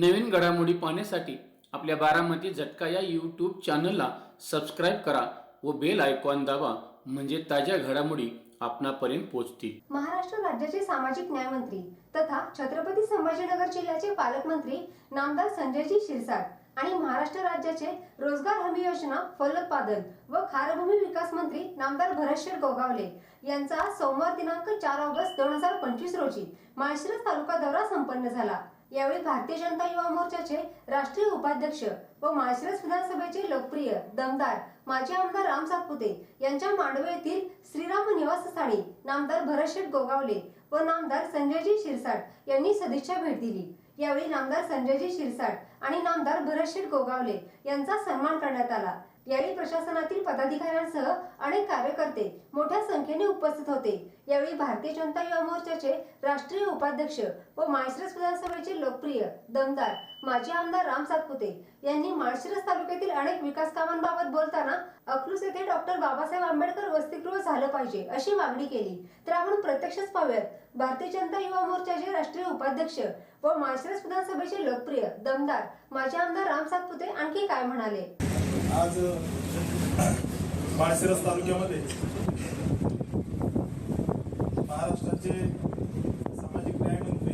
नवीन घडामोडी पाहण्यासाठी आपल्या बारामती झटका या यूट्यूब चॅनलला सबस्क्राईब करा व बेल आयकॉन दाबा म्हणजे ताज्या घडामोडी आपणापर्यंत पोहोचतील. महाराष्ट्र राज्याचे सामाजिक न्याय मंत्री तथा छत्रपती संभाजीनगर जिल्ह्याचे पालकमंत्री नामदार संजयजी शिरसाट आणि महाराष्ट्र राज्याचे रोजगार हमी योजना फलोत्पादन व खारभूमी विकास मंत्री नामदार भरतशेर गोगावले यांचा सोमवार दिनांक चार ऑगस्ट दोन हजार पंचवीस रोजी माळशिरस तालुका दौरा संपन्न झाला. यावेळी भारतीय जनता युवा मोर्चाचे राष्ट्रीय उपाध्यक्ष व माळशिरस विधानसभेचे लोकप्रिय दमदार माजी आमदार राम सातपुते यांच्या मांडवे येथील श्रीराम निवासस्थानी नामदार भरतशेठ गोगावले व नामदार संजयजी शिरसाट यांनी सदिच्छा भेट दिली. यावेळी नामदार संजयजी शिरसाट आणि नामदार भरतशेठ गोगावले यांचा सन्मान करण्यात आला. यावेळी प्रशासनातील पदाधिकाऱ्यांसह अनेक कार्यकर्ते मोठ्या संख्येने उपस्थित होते. यावेळी भारतीय जनता युवा मोर्चाचे राष्ट्रीय उपाध्यक्ष व माळशिरस विधानसभेचे लोकप्रिय दमदार माजी आमदार राम सातपुते यांनी माळशिरस तालुक्यातील अनेक विकास कामांबाबत बोलताना अकलूस येथे डॉक्टर बाबासाहेब आंबेडकर वसतिगृह झालं पाहिजे अशी मागणी केली. तर आपण प्रत्यक्षच पाहूयात भारतीय जनता युवा मोर्चाचे राष्ट्रीय उपाध्यक्ष व माळशिरस विधानसभेचे लोकप्रिय दमदार माजी आमदार राम सातपुते आणखी काय म्हणाले? आज माळशिरस तालुक्यामध्ये महाराष्ट्राचे सामाजिक न्यायमंत्री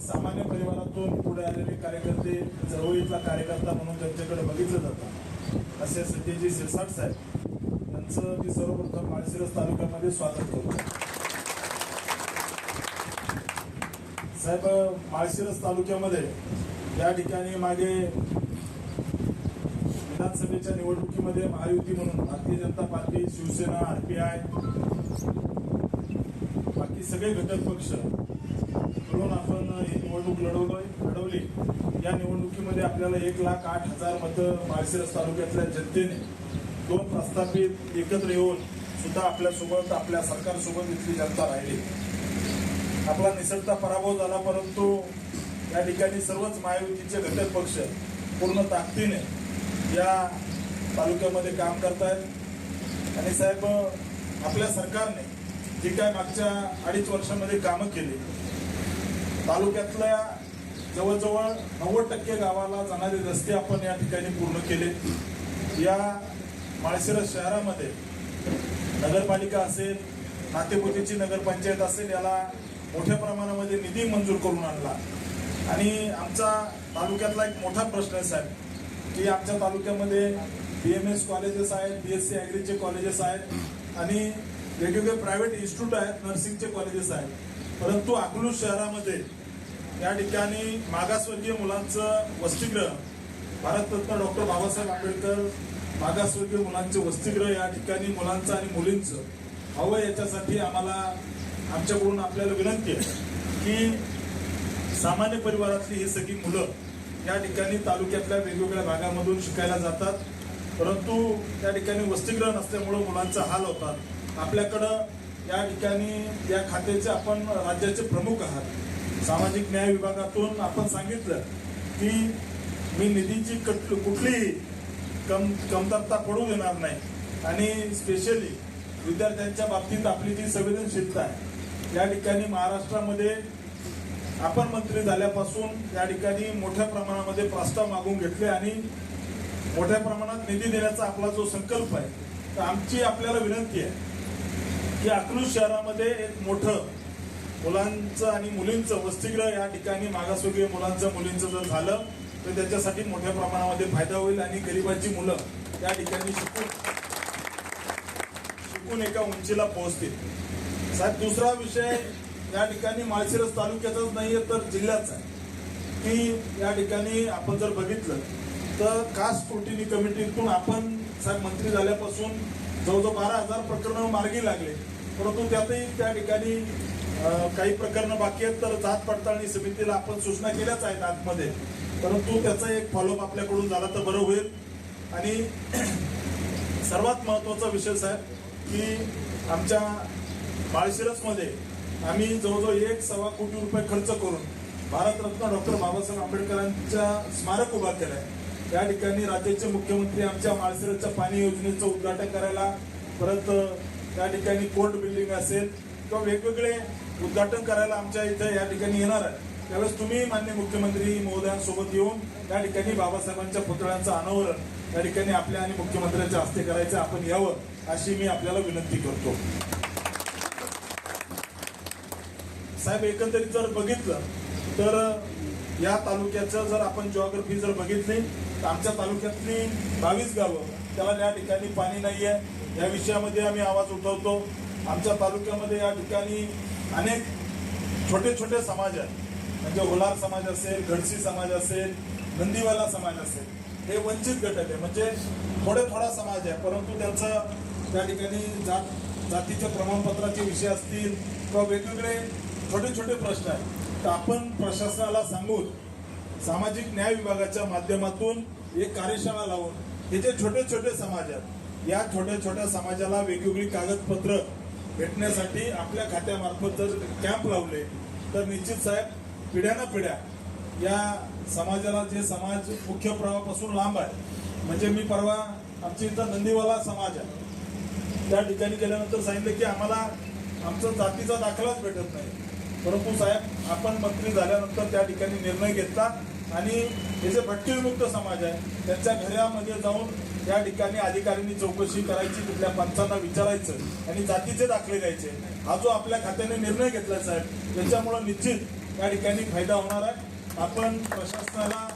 सामान्य परिवारातून पुढे आलेले कार्यकर्ते चळवळीतला कार्यकर्ता म्हणून त्यांच्याकडे बघितलं जातं. असे संजयजी शिरसाट साहेब यांचं मी सर्वप्रथम माळशिरस तालुक्यामध्ये स्वागत करतो. साहेब माळशिरस तालुक्यामध्ये या ठिकाणी मागे विधानसभेच्या निवडणुकीमध्ये महायुती म्हणून भारतीय जनता पार्टी शिवसेना आरपीआय हे सगळे घटक पक्ष मिळून आपण ही निवडणूक लढवलोय लढवली. या निवडणुकीमध्ये आपल्याला एक लाख आठ हजार मतं माळशिरस तालुक्यातल्या जनतेने दोन प्रस्थापित एकत्र येऊन सुद्धा आपल्यासोबत आपल्या सरकारसोबत इथली जनता राहिली. आपला निसटता पराभव झाला परंतु या ठिकाणी सर्वच महायुतीचे घटक पक्ष पूर्ण ताकदीने या तालुक्यामध्ये काम करतायत. आणि साहेब आपल्या सरकारने जी काय मागच्या अडीच वर्षामध्ये कामं केली तालुक्यातल्या जवळजवळ नव्वद टक्के गावाला जाणारे रस्ते आपण या ठिकाणी पूर्ण केले. या माळशिरस शहरामध्ये नगरपालिका असेल नातेपुतीची नगरपंचायत असेल याला मोठ्या प्रमाणामध्ये निधी मंजूर करून आणला. आणि आमचा तालुक्यातला एक मोठा प्रश्न आहे साहेब की आमच्या तालुक्यामध्ये बी एम एस कॉलेजेस आहेत बी एस सी ॲग्रीचे कॉलेजेस आहेत आणि वेगवेगळे प्रायव्हेट इन्स्टिट्यूट आहेत नर्सिंगचे कॉलेजेस आहेत. परंतु अकलूज शहरामध्ये या ठिकाणी मागासवर्गीय मुलांचं वसतिगृह भारतरत्न डॉक्टर बाबासाहेब आंबेडकर मागासवर्गीय मुलांचे वसतिगृह या ठिकाणी मुलांचं आणि मुलींचं हवं याच्यासाठी आम्हाला आमच्याकडून आपल्याला विनंती आहे की सामान्य परिवारातली ही सगळी मुलं या ठिकाणी तालुक्यातल्या वेगवेगळ्या भागामधून शिकायला जातात. परंतु त्या ठिकाणी वसतिगृह नसल्यामुळं मुलांचा हाल होतात. आपल्याकडं या ठिकाणी या खात्याचे आपण राज्याचे प्रमुख आहात. सामाजिक न्याय विभागातून आपण सांगितलं की मी निधीची कट कुठलीही कम कमतरता पडू देणार नाही. आणि स्पेशली विद्यार्थ्यांच्या बाबतीत आपली जी संवेदनशीलता आहे या ठिकाणी महाराष्ट्रामध्ये आपण मंत्री झाल्यापासून या ठिकाणी मोठ्या प्रमाणामध्ये प्रस्ताव मागून घेतले आणि मोठ्या प्रमाणात निधी देण्याचा आपला जो संकल्प आहे तर आमची आपल्याला विनंती आहे की अकलूज शहरामध्ये एक मोठं मुलांचं आणि मुलींचं वसतिगृह या ठिकाणी मागासवर्गीय मुलांचं मुलींचं जर झालं तर त्याच्यासाठी मोठ्या प्रमाणामध्ये फायदा होईल आणि गरिबांची मुलं या ठिकाणी शिकून शिकून एका उंचीला पोहोचतील. साहेब दुसरा विषय या ठिकाणी माळशिरस तालुक्याचाच नाहीये तर जिल्ह्याचा आहे. की या ठिकाणी आपण जर बघितलं तर कास्ट स्क्रुटिनी कमिटीतून आपण साहेब मंत्री झाल्यापासून जवळजवळ बारा हजार प्रकरणं मार्गी लागले. परंतु त्यातही त्या ठिकाणी काही प्रकरणं बाकी आहेत तर जात पडताळणी समितीला आपण सूचना केल्याच आहेत आतमध्ये. परंतु त्याचा एक फॉलोअप आपल्याकडून झाला तर बरं होईल. आणि सर्वात महत्त्वाचा विषय साहेब की आमच्या माळशिरसमध्ये आम्ही जवळजवळ एक सव्वा कोटी रुपये खर्च करून भारतरत्न डॉक्टर बाबासाहेब आंबेडकरांच्या स्मारक उभा केलंय. या ठिकाणी राज्याचे मुख्यमंत्री आमच्या माळशिरसच्या पाणी योजनेचं उद्घाटन करायला परत त्या ठिकाणी कोर्ट बिल्डिंग असेल किंवा वेगवेगळे उद्घाटन करायला आमच्या इथं या ठिकाणी येणार आहे. त्यावेळेस तुम्ही मान्य मुख्यमंत्री महोदयांसोबत येऊन त्या ठिकाणी बाबासाहेबांच्या पुतळ्यांचं अनावरण त्या ठिकाणी आपल्या आणि मुख्यमंत्र्यांच्या हस्ते करायचं आपण यावं अशी मी आपल्याला विनंती करतो. साहेब एकंदरीत जर बघितलं तर या तालुक्याचं जर आपण जिओग्राफी जर बघितली तर आमच्या तालुक्यातली बावीस गावं त्याला या ठिकाणी पाणी नाही आहे या विषयामध्ये आम्ही आवाज उठवतो. आमच्या तालुक्यामध्ये या ठिकाणी अनेक छोटे छोटे समाज आहेत. म्हणजे होलार समाज असेल घडसी समाज असेल नंदीवाला समाज असेल हे वंचित घटक आहे म्हणजे थोडे थोडा समाज आहे. परंतु त्यांचं त्या ठिकाणी जात जातीच्या प्रमाणपत्राचे विषय असतील किंवा वेगवेगळे छोटे छोटे प्रश्न आहेत. तर आपण प्रशासनाला सांगून सामाजिक न्याय विभागाच्या माध्यमातून एक कार्यशाळा लावून हे जे छोटे छोटे समाज आहेत या छोट्या छोट्या समाजाला वेगवेगळी कागदपत्र भेटण्यासाठी आपल्या खात्यामार्फत जर कॅम्प लावले तर निश्चित साहेब पिढ्याना पिढ्या या समाजाला जे समाज मुख्य प्रवाहापासून लांब आहे म्हणजे मी परवा आमच्या इथं नंदीवाला समाज आहे. त्या ठिकाणी गेल्यानंतर सांगितलं की आम्हाला आमचा जातीचा दाखलाच भेटत नाही. परंतु साहेब आपण मंत्री झाल्यानंतर त्या ठिकाणी निर्णय घेतला. आणि हे जे भट्टीविमुक्त समाज आहे त्यांच्या घरामध्ये जाऊन त्या ठिकाणी अधिकाऱ्यांनी चौकशी करायची तिथल्या पंचांना विचारायचं आणि जातीचे दाखले द्यायचे. हा जो आपल्या खात्याने निर्णय घेतला साहेब त्याच्यामुळं निश्चित त्या ठिकाणी फायदा होणार आहे. आपण प्रशासनाला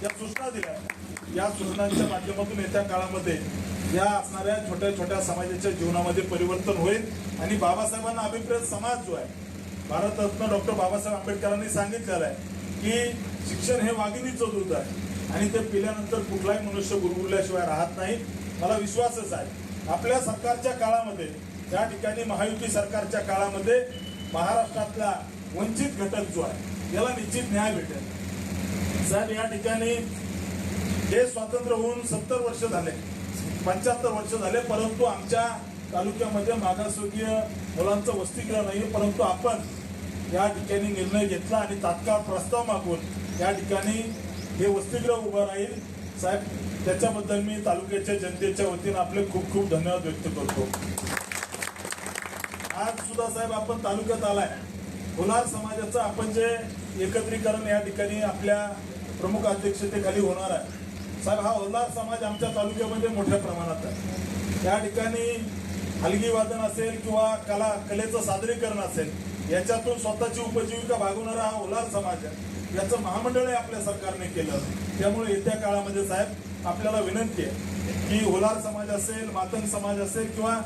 ज्या सूचना दिल्या या सूचनांच्या माध्यमातून येत्या काळामध्ये या असणाऱ्या छोट्या छोट्या समाजाच्या जीवनामध्ये परिवर्तन होईल. आणि बाबासाहेबांना अभिप्रेत समाज जो आहे भारतरत्न डॉक्टर बाबासाहेब आंबेडकरांनी सांगितलेलं आहे की शिक्षण हे वाघिणीचं दूध आहे. आणि ते पिल्यानंतर कुठलाही मनुष्य गुरगुरल्याशिवाय राहत नाही. मला विश्वासच आहे. आपल्या सरकारच्या काळामध्ये या ठिकाणी महायुती सरकारच्या काळामध्ये महाराष्ट्रातला वंचित घटक जो आहे याला निश्चित न्याय भेटेल. साहेब या ठिकाणी हे स्वातंत्र्य होऊन सत्तर वर्ष झाले पंच्याहत्तर वर्ष झाले परंतु आमच्या तालुक्यामध्ये मागासवर्गीय मुलांचं वसतिगृह नाही परंतु आपण या ठिकाणी निर्णय घेतला आणि तात्काळ प्रस्ताव मागून या ठिकाणी हे वसतिगृह उभं राहील. साहेब त्याच्याबद्दल मी तालुक्याच्या जनतेच्या वतीनं आपले खूप खूप धन्यवाद व्यक्त करतो. आज सुद्धा साहेब आपण तालुक्यात आलाय. होणार समाजाचं आपण जे एकत्रीकरण या ठिकाणी आपल्या प्रमुख अध्यक्षतेखाली होणार आहे. साहेब हा होणार समाज आमच्या तालुक्यामध्ये मोठ्या प्रमाणात आहे. त्या ठिकाणी हलगी वादन असेल किंवा कला कलेचं सादरीकरण असेल याच्यातून स्वतःची उपजीविका भागवणारा हा होलार समाज आहे. याचं महामंडळ आपल्या सरकारने केलं. त्यामुळे येत्या काळामध्ये साहेब आपल्याला विनंती आहे की होलार समाज असेल मातंग समाज असेल किंवा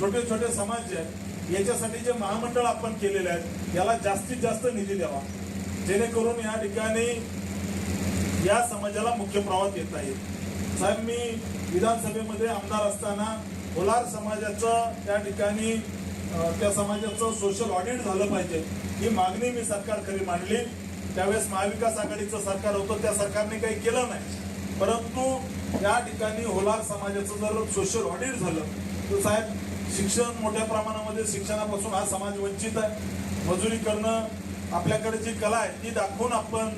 छोटे छोटे समाज जे आहेत याच्यासाठी जे महामंडळ आपण केलेले आहेत याला जास्तीत जास्त निधी द्यावा. जेणेकरून या ठिकाणी या समाजाला मुख्य प्रवाहात येता येईल साहेब मी विधानसभेमध्ये आमदार असताना होलार समाजाचं त्या ठिकाणी त्या समाजाचं सोशल ऑडिट झालं पाहिजे. ही मागणी मी सरकारकडे मांडली. त्यावेळेस महाविकास आघाडीचं सरकार होतं त्या सरकारने काही केलं नाही. परंतु या ठिकाणी होलार समाजाचं जर सोशल ऑडिट झालं तर साहेब शिक्षण मोठ्या प्रमाणामध्ये शिक्षणापासून हा समाज वंचित आहे. मजुरी करणं आपल्याकडे जी कला आहे ती दाखवून आपण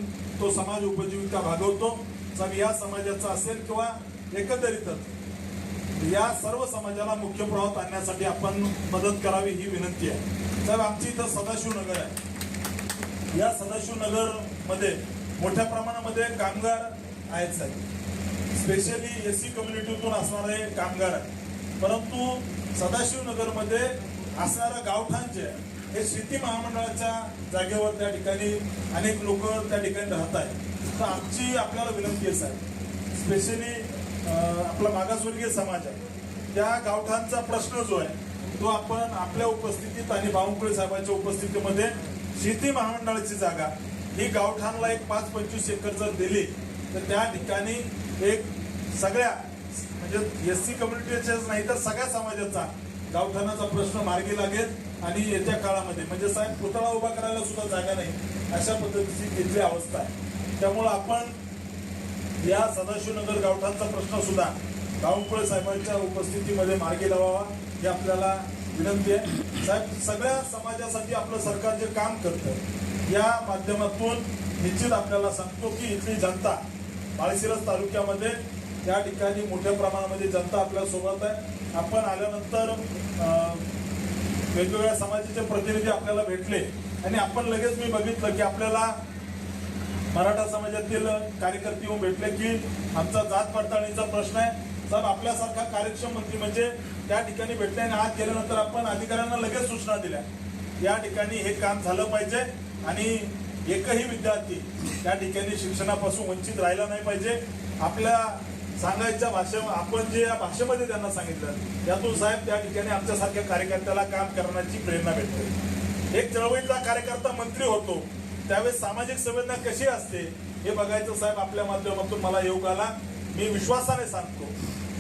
तो समाज उपजीविका भागवतो. साहेब या समाजाचा असेल किंवा एकंदरीतच या सर्व समाजाला मुख्य प्रवाहात आणण्यासाठी आपण मदत करावी ही विनंती आहे. साहेब आमची इथं सदाशिव नगर आहे. या सदाशिव नगरमध्ये मोठ्या प्रमाणामध्ये कामगार आहेत साहेब. स्पेशली एस सी कम्युनिटीतून असणारे कामगार आहेत. परंतु सदाशिव नगरमध्ये असणारं गावठाण जे आहे हे शेती महामंडळाच्या जागेवर त्या ठिकाणी अनेक लोक त्या ठिकाणी राहत आहेत. तर आमची आपल्याला विनंती आहे साहेब. स्पेशली आपला मागासवर्गीय समाज आहे. त्या गावठाणचा प्रश्न जो आहे तो आपण आपल्या उपस्थितीत आणि बावनकुळे साहेबांच्या उपस्थितीमध्ये शेती महामंडळाची जागा. ही गावठाणला एक पाच पंचवीस एकर जर दिली तर त्या ठिकाणी एक सगळ्या म्हणजे एस सी कम्युनिटीच्याच नाही तर सगळ्या समाजाचा गावठाणाचा प्रश्न मार्गी लागेल आणि येत्या काळामध्ये म्हणजे साहेब पुतळा उभा करायला सुद्धा जागा नाही अशा पद्धतीची तिथली अवस्था आहे. त्यामुळं आपण या सदाशिवनगर गावठाणचा प्रश्न सुद्धा गावकुळे साहेबांच्या उपस्थितीमध्ये मार्गी लावावा हे आपल्याला विनंती आहे. साहेब सगळ्या समाजासाठी आपलं सरकार जे काम करतं या माध्यमातून निश्चित आपल्याला सांगतो की इथली जनता माळशिरस तालुक्यामध्ये या ठिकाणी मोठ्या प्रमाणामध्ये जनता आपल्यासोबत आहे. आपण आल्यानंतर वेगवेगळ्या समाजाचे प्रतिनिधी आपल्याला भेटले आणि आपण लगेच मी बघितलं की आपल्याला मराठा समाजातील कार्यकर्ते येऊन भेटले की आमचा जात पडताळणीचा प्रश्न आहे. साहेब आपल्यासारखा कार्यक्षम मंत्री म्हणजे त्या ठिकाणी भेटले आणि आज गेल्यानंतर आपण अधिकाऱ्यांना लगेच सूचना दिल्या. या ठिकाणी हे काम झालं पाहिजे आणि एकही विद्यार्थी त्या ठिकाणी शिक्षणापासून वंचित राहिला नाही पाहिजे. आपल्या सांगायच्या भाषे आपण जे या भाषेमध्ये त्यांना सांगितलं यातून साहेब त्या ठिकाणी आमच्यासारख्या कार्यकर्त्याला काम करण्याची प्रेरणा भेटते. एक चळवळीतला कार्यकर्ता मंत्री होतो त्यावेळेस सामाजिक संवेदना कशी असते हे बघायचं साहेब आपल्या माध्यमातून मला योग आला मी विश्वासाने सांगतो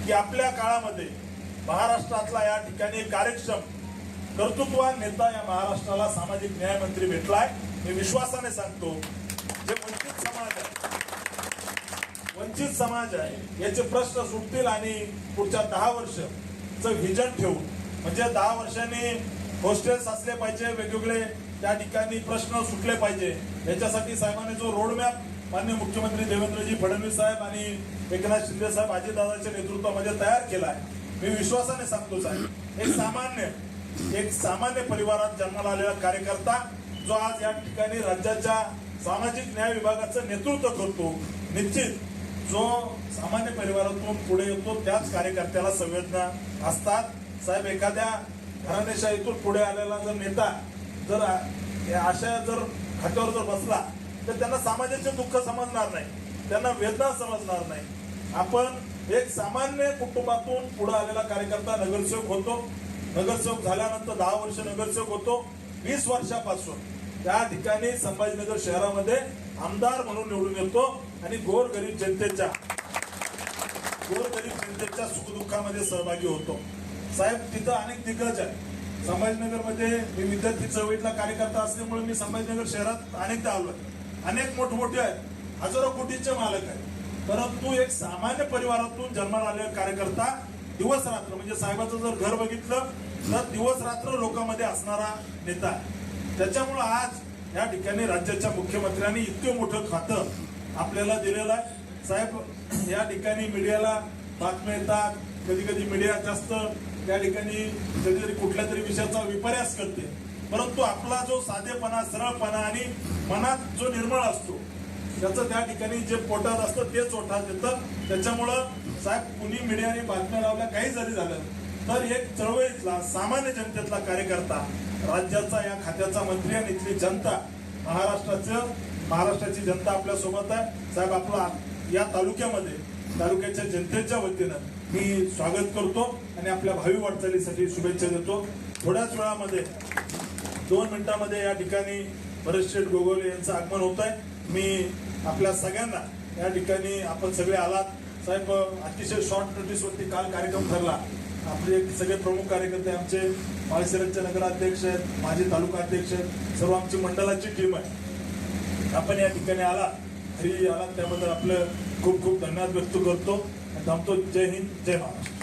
की आपल्या काळामध्ये महाराष्ट्रातला या ठिकाणी कार्यक्षम कर्तृत्वान नेता या महाराष्ट्राला सामाजिक न्याय मंत्री भेटलाय. मी विश्वासाने सांगतो जे वंचित समाज आहे वंचित समाज आहे याचे प्रश्न सुटतील आणि पुढच्या दहा वर्षचं व्हिजन ठेवून म्हणजे दहा वर्षांनी हॉस्टेल्स असले पाहिजे वेगवेगळे त्या ठिकाणी प्रश्न सुटले पाहिजे. याच्यासाठी साहेबांनी जो रोडमॅप मान्य मुख्यमंत्री देवेंद्रजी फडणवीस साहेब आणि एकनाथ शिंदे साहेब अजितदादाच्या नेतृत्वामध्ये तयार केला आहे मी विश्वासाने सांगतो साहेब एक सामान्य एक सामान्य परिवारात जन्माला आलेला कार्यकर्ता जो आज या ठिकाणी राज्याच्या सामाजिक न्याय विभागाचं नेतृत्व करतो निश्चित जो सामान्य परिवारातून पुढे येतो त्याच कार्यकर्त्याला संवेदना असतात. साहेब एखाद्या घराणेशाहीतून पुढे आलेला जर नेता जर अशा जर खात्यावर जर बसला तर त्यांना समाजाचे दुःख समजणार नाही. त्यांना वेदना समजणार नाही. आपण एक सामान्य कुटुंबातून पुढे आलेला कार्यकर्ता नगरसेवक होतो. नगरसेवक झाल्यानंतर दहा वर्ष नगरसेवक होतो. वीस वर्षापासून त्या ठिकाणी संभाजीनगर शहरामध्ये आमदार म्हणून निवडून येतो आणि गोरगरीब जनतेच्या गोरगरीब जनतेच्या सुखदुःखामध्ये सहभागी होतो. साहेब तिथं अनेक दिग्गज आहे संभाजीनगरमध्ये मी विद्यार्थी चळवळीतला कार्यकर्ता असल्यामुळे मी संभाजीनगर शहरात अनेकदा आलो आहे अनेक मोठमोठे आहेत. हजारो कोटींचे मालक आहेत. परंतु एक सामान्य परिवारातून जन्माला आलेला कार्यकर्ता दिवस रात्र म्हणजे साहेबाचं जर घर बघितलं तर दिवस रात्र लोकांमध्ये असणारा नेता त्याच्यामुळं आज या ठिकाणी राज्याच्या मुख्यमंत्र्यांनी इतकं मोठं खातं आपल्याला दिलेलं आहे. साहेब या ठिकाणी मीडियाला बातम्या येतात कधी कधी मीडिया जास्त त्या ठिकाणी कधीतरी कुठल्या तरी विषयाचा विपर्यास करते. परंतु आपला जो साधेपणा सरळपणा आणि मनात जो निर्मळ असतो त्याचं त्या ठिकाणी जे पोटात असतं तेच ओठात येतं त्याच्यामुळं साहेब कुणी मीडियाने बातम्या लावल्या काही जरी झालं तर एक चळवळीतला सामान्य जनतेतला कार्यकर्ता राज्याचा या खात्याचा मंत्री आणि इथली जनता महाराष्ट्राचं महाराष्ट्राची जनता आपल्यासोबत आहे. साहेब आपला या तालुक्यामध्ये तालुक्याच्या जनतेच्या वतीनं मी स्वागत करतो आणि आपल्या भावी वाटचालीसाठी शुभेच्छा देतो. थोड्याच वेळामध्ये दोन मिनिटांमध्ये या ठिकाणी भरत शेठ गोगोले यांचं आगमन होत आहे मी आपल्या सगळ्यांना या ठिकाणी आपण सगळे आलात. साहेब अतिशय शॉर्ट नोटीसवरती काल कार्यक्रम ठरला. आपले सगळे प्रमुख कार्यकर्ते आमचे माळशिरचे नगराध्यक्ष आहेत माजी तालुका अध्यक्ष आहेत सर्व आमची मंडळाची टीम आहे. आपण या ठिकाणी आला घरी आला त्याबद्दल आपलं खूप खूप धन्यवाद व्यक्त करतो. आणि थांबतो. जय हिंद जय महाराष्ट्र.